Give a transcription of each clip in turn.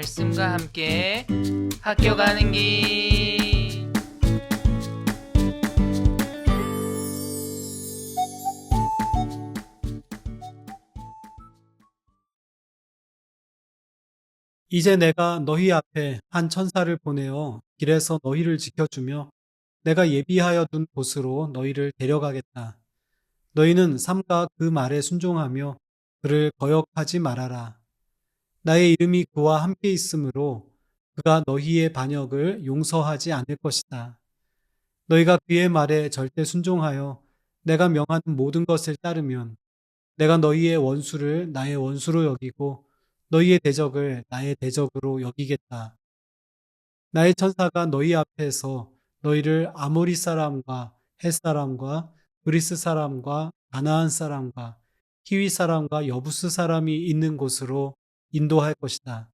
말씀과 함께 학교 가는 길. 이제 내가 너희 앞에 한 천사를 보내어 길에서 너희를 지켜주며 내가 예비하여 둔 곳으로 너희를 데려가겠다. 너희는 삼가 그 말에 순종하며 그를 거역하지 말아라. 나의 이름이 그와 함께 있으므로 그가 너희의 반역을 용서하지 않을 것이다. 너희가 그의 말에 절대 순종하여 내가 명하는 모든 것을 따르면 내가 너희의 원수를 나의 원수로 여기고 너희의 대적을 나의 대적으로 여기겠다. 나의 천사가 너희 앞에서 너희를 아모리 사람과 헷 사람과 그리스 사람과 가나안 사람과 히위 사람과 여부스 사람이 있는 곳으로 인도할 것이다.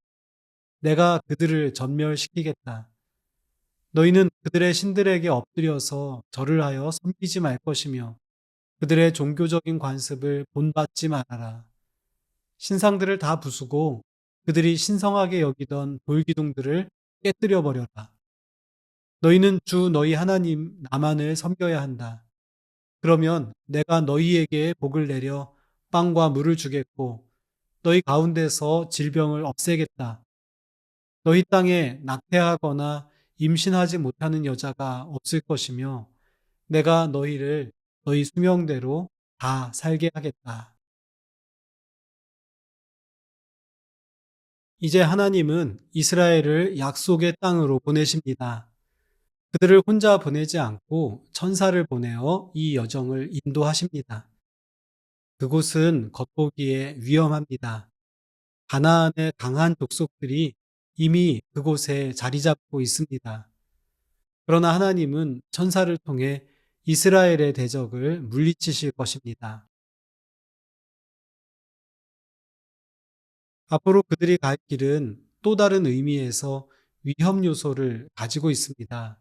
내가 그들을 전멸시키겠다. 너희는 그들의 신들에게 엎드려서 절을 하여 섬기지 말 것이며 그들의 종교적인 관습을 본받지 말아라. 신상들을 다 부수고 그들이 신성하게 여기던 돌기둥들을 깨뜨려 버려라. 너희는 주 너희 하나님 나만을 섬겨야 한다. 그러면 내가 너희에게 복을 내려 빵과 물을 주겠고 너희 가운데서 질병을 없애겠다. 너희 땅에 낙태하거나 임신하지 못하는 여자가 없을 것이며 내가 너희를 너희 수명대로 다 살게 하겠다. 이제 하나님은 이스라엘을 약속의 땅으로 보내십니다. 그들을 혼자 보내지 않고 천사를 보내어 이 여정을 인도하십니다. 그곳은 겉보기에 위험합니다. 가나안의 강한 족속들이 이미 그곳에 자리 잡고 있습니다. 그러나 하나님은 천사를 통해 이스라엘의 대적을 물리치실 것입니다. 앞으로 그들이 갈 길은 또 다른 의미에서 위험 요소를 가지고 있습니다.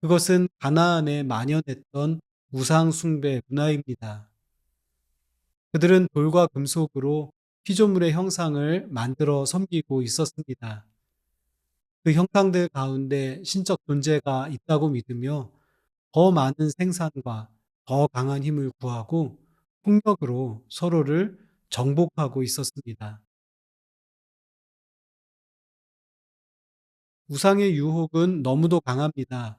그것은 가나안에 만연했던 우상 숭배 문화입니다. 그들은 돌과 금속으로 피조물의 형상을 만들어 섬기고 있었습니다. 그 형상들 가운데 신적 존재가 있다고 믿으며 더 많은 생산과 더 강한 힘을 구하고 폭력으로 서로를 정복하고 있었습니다. 우상의 유혹은 너무도 강합니다.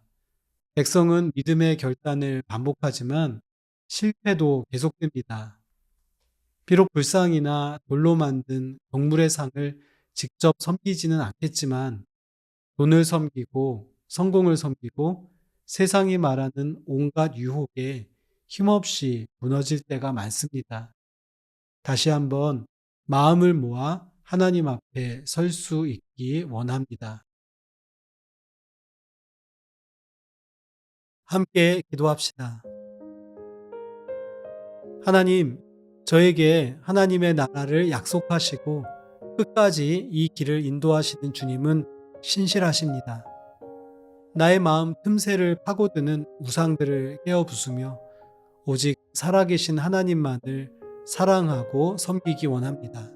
백성은 믿음의 결단을 반복하지만 실패도 계속됩니다. 비록 불상이나 돌로 만든 동물의 상을 직접 섬기지는 않겠지만 돈을 섬기고 성공을 섬기고 세상이 말하는 온갖 유혹에 힘없이 무너질 때가 많습니다. 다시 한번 마음을 모아 하나님 앞에 설 수 있기 원합니다. 함께 기도합시다. 하나님, 저에게 하나님의 나라를 약속하시고 끝까지 이 길을 인도하시는 주님은 신실하십니다. 나의 마음 틈새를 파고드는 우상들을 깨어 부수며 오직 살아계신 하나님만을 사랑하고 섬기기 원합니다.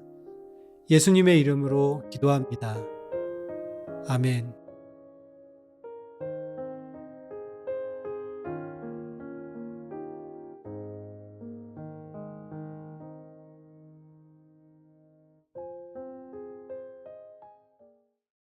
예수님의 이름으로 기도합니다. 아멘.